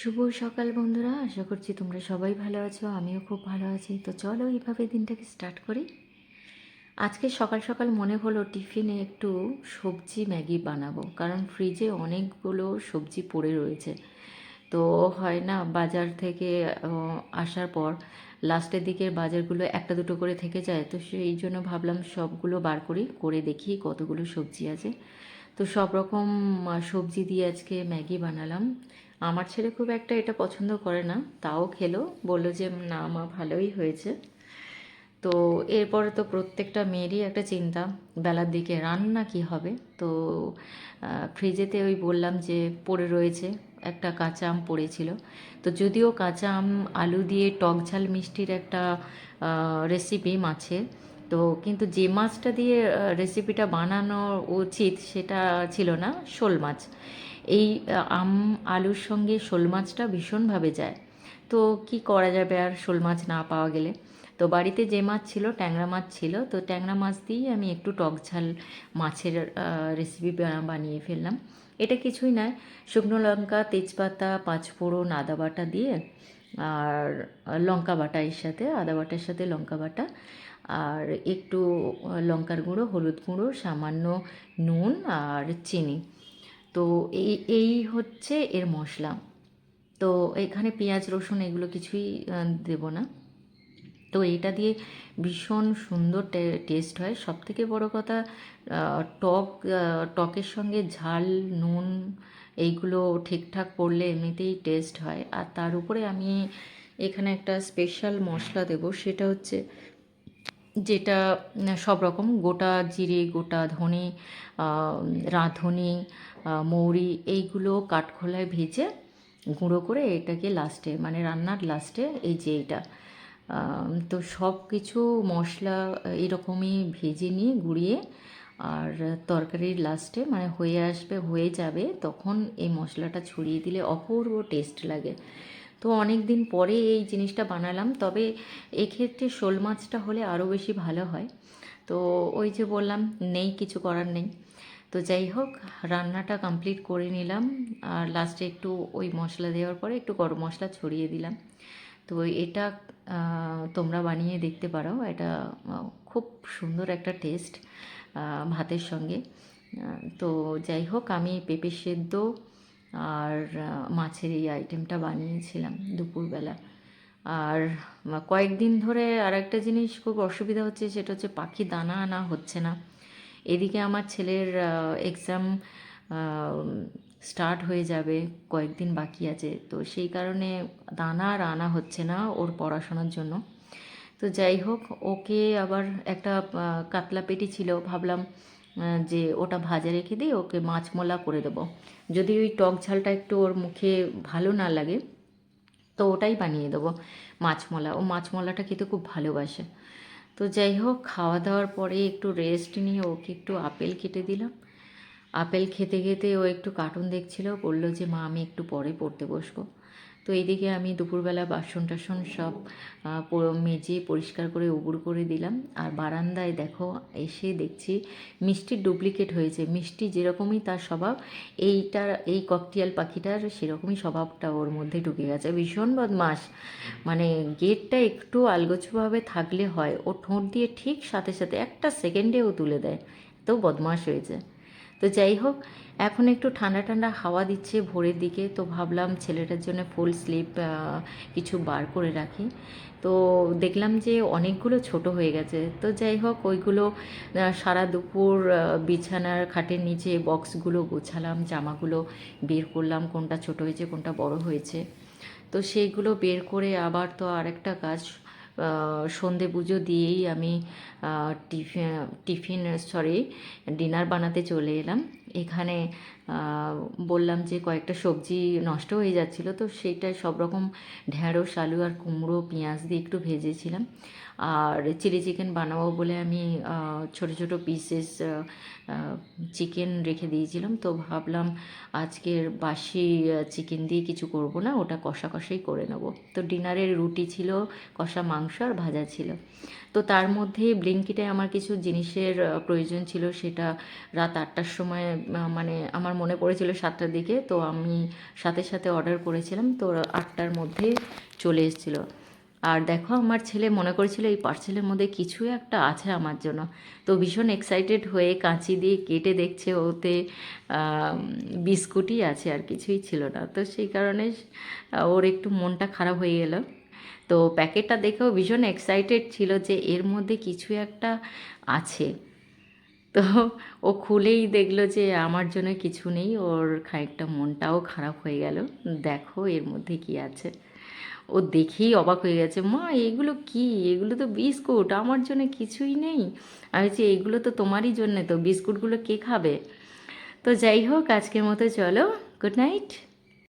শুভ সকাল বন্ধুরা, আশা করছি তোমরা সবাই ভালো আছো, আমিও খুব ভালো আছি। তো চলো এইভাবে দিনটাকে স্টার্ট করি। আজকে সকাল সকাল মনে হলো টিফিনে একটু সবজি ম্যাগি বানাবো, কারণ ফ্রিজে অনেকগুলো সবজি পড়ে রয়েছে। তো হয় না, বাজার থেকে আসার পর লাস্টের দিকের বাজারগুলো একটা দুটো করে থেকে যায়, তো সেই জন্য ভাবলাম সবগুলো বার করি, করে দেখি কতগুলো সবজি আছে। তো সব রকম সবজি দিয়ে আজকে ম্যাগি বানালাম। আমার ছেলে খুব একটা এটা পছন্দ করে না, তাও খেলো, বলল যে, না মা, ভালোই হয়েছে। তো এরপরে তো প্রত্যেকটা মেয়েরই একটা চিন্তা, বেলার দিকে রান্না কি হবে? তো ফ্রিজেতে ওই বললাম যে, পড়ে রয়েছে, একটা কাঁচা আম পড়েছিল। তো যদিও কাঁচা আম, আলু দিয়ে টক ঝাল মিষ্টির একটা রেসিপি মাছের তো কিন্তু যে মাছটা দিয়ে রেসিপিটা বানানো উচিত সেটা ছিল না, শোল মাছ। এই আম, আলুর সঙ্গে শোল মাছটা ভীষণভাবে যায়। তো কি করা যাবে আর শোল মাছ না পাওয়া গেলে? তো বাড়িতে যে মাছ ছিল, ট্যাংরা মাছ ছিল, তো ট্যাংরা মাছ দিয়েই আমি একটু টক ঝাল মাছের রেসিপি বানিয়ে ফেললাম। এটা কিছুই নয়, শুকনো লঙ্কা, তেজপাতা, পাঁচফোড়ন, আদা বাটা দিয়ে, আর লঙ্কা বাটা এর সাথে, আদা বাটার সাথে লঙ্কা বাটা, আর একটু লঙ্কার গুঁড়ো, হলুদ গুঁড়ো, সামান্য নুন আর চিনি। তো এই এই হচ্ছে এর মশলা। তো এখানে পেঁয়াজ, রসুন এগুলো কিছুই দেবো না। তো এটা দিয়ে ভীষণ সুন্দর টেস্ট হয়। সব থেকে বড়ো কথা টক টকের সঙ্গে ঝাল, নুন এইগুলো ঠিকঠাক পড়লে এমনিতেই টেস্ট হয়। আর তার উপরে আমি এখানে একটা স্পেশাল মশলা দেব, সেটা হচ্ছে যেটা সব রকম গোটা জিরে, গোটা ধনে রাঁধুনি মৌরি এইগুলো কাঠখোলায় ভেজে গুঁড়ো করে এটাকে লাস্টে মানে রান্নার লাস্টে এই যে এইটা তো সব কিছু মশলা এরকমই ভেজে নিয়ে গুঁড়িয়ে আর তরকারির লাস্টে মানে হয়ে আসবে, হয়ে যাবে, তখন এই মশলাটা ছড়িয়ে দিলে অপূর্ব টেস্ট লাগে। তো অনেক দিন পরে এই জিনিসটা বানালাম, তবে এক্ষেত্রে শোল মাছটা হলে আরও বেশি ভালো হয়। তো ওই যে বললাম, নেই, কিছু করার নেই। তো যাই হোক, রান্নাটা কমপ্লিট করে নিলাম। আর লাস্টে একটু ওই মশলা দেওয়ার পরে একটু গরম মশলা ছড়িয়ে দিলাম। তো এটা তোমরা বানিয়ে দেখতে পারো। এটা খুব সুন্দর একটা টেস্ট ভাতের সঙ্গে। তো যাই হোক, আমি পেঁপে সেদ্ধ আর মাছের এই আইটেমটা বানিয়েছিলাম দুপুরবেলা। আর কয়েকদিন ধরে আর একটা জিনিস খুব অসুবিধা হচ্ছে, সেটা হচ্ছে পাখি দানা আনা হচ্ছে না। এদিকে আমার ছেলের এক্সাম স্টার্ট হয়ে যাবে, কয়েকদিন বাকি আছে। তো সেই কারণে দানা আর আনা হচ্ছে না ওর পড়াশোনার জন্য। তো যাই হোক, ওকে আবার একটা কাতলা পেটি ছিল, ভাবলাম যে ওটা ভাজা রেখে দিই ওকে মাছ মোলা করে দেবো। যদি ওই টক ঝালটা একটু ওর মুখে ভালো না লাগে, তো ওটাই বানিয়ে দেবো মাছমলা ও মাছমলাটা খেতে খুব ভালোবাসে। তো যাই হোক খাওয়া দাওয়ার পরে একটু রেস্ট নিয়ে ওকে একটু আপেল কেটে দিলাম। আপেল খেতে খেতে ও একটু কার্টুন দেখছিল, বলল যে, মা, আমি একটু পরে পড়তে বসবো। তো এইদিকে আমি দুপুরবেলা বাসন টাসন সব মেজে পরিষ্কার করে উবুর করে দিলাম। আর বারান্দায় দেখো, এসে দেখছি মিষ্টির ডুপ্লিকেট হয়েছে। মিষ্টি যেরকমই তার স্বভাব, এইটার, এই ককটিয়াল পাখিটার সেরকমই স্বভাবটা ওর মধ্যে ঢুকে গেছে। ভীষণ বদমাস মানে গেটটা একটু আলগোছভাবে থাকলে হয়। ও ঠোঁট দিয়ে ঠিক সাথে সাথে একটা সেকেন্ডে ও তুলে দেয়। তো বদমাস হয়েছে। তো যাই হোক, এখন একটু ঠান্ডা ঠান্ডা হাওয়া দিচ্ছে ভোরের দিকে, তো ভাবলাম ছেলেটার জন্য ফুল স্লিপ কিছু বার করে রাখি। তো দেখলাম যে অনেকগুলো ছোট হয়ে গেছে। তো যাই হোক, ওইগুলো সারা দুপুর বিছানার খাটের নিচে বক্সগুলো গোছালাম, জামাগুলো বের করলাম, কোনটা ছোট হয়েছে, কোনটা বড় হয়েছে। তো সেইগুলো বের করে আবার তো আরেকটা কাজ সন্ধে পুজো দিয়েই আমি টিফিন টিফিন সরি ডিনার বানাতে চলে এলাম। এখানে বললাম যে কয়েকটা সবজি নষ্ট হয়ে যাচ্ছিল, তো সেইটা সব রকম ঢ্যাঁড়স আলু আর কুমড়ো, পেঁয়াজ দিয়ে একটু ভেজেছিলাম। আর চিলি চিকেন বানাবো বলে আমি ছোট ছোট পিসেস চিকেন রেখে দিয়েছিলাম। তো ভাবলাম আজকের বাসি চিকেন দিয়ে কিছু করব না, ওটা কষা কষাই করে নেব। তো ডিনারের রুটি ছিল কষা মাংস আর ভাজা ছিল। তো তার মধ্যে ব্লিঙ্কিটে আমার কিছু জিনিসের প্রয়োজন ছিল সেটা রাত আটটার সময় মানে আমার মনে পড়েছিল সাতটার দিকে। তো আমি সাথে সাথে অর্ডার করেছিলাম। তো আটটার মধ্যে চলে এসেছিল। আর দেখো, আমার ছেলে মনে করেছিল এই পার্সেলের মধ্যে কিছু একটা আছে আমার জন্য। তো ভীষণ এক্সাইটেড হয়ে কাঁচি দিয়ে কেটে দেখছে ওতে বিস্কুটই আছে আর কিছুই ছিল না। তো সেই কারণে ওর একটু মনটা খারাপ হয়ে গেল। তো প্যাকেটটা দেখেও ভীষণ এক্সাইটেড ছিল যে এর মধ্যে কিছু একটা আছে। তো ও খুলেই দেখল যে আমার জন্য কিছু নেই, ওর খানিকটা মনটাও খারাপ হয়ে গেল। দেখো এর মধ্যে কি আছে। ও দেখেই অবাক হয়ে গেছে, মা, এগুলো কি? এগুলো তো বিস্কুট, আমার জন্য কিছুই নেই। আমি বলছি, এগুলো তো তোমারই জন্যে তো, বিস্কুটগুলো কে খাবে? তো যাই হোক, আজকের মতো চলো, গুড নাইট।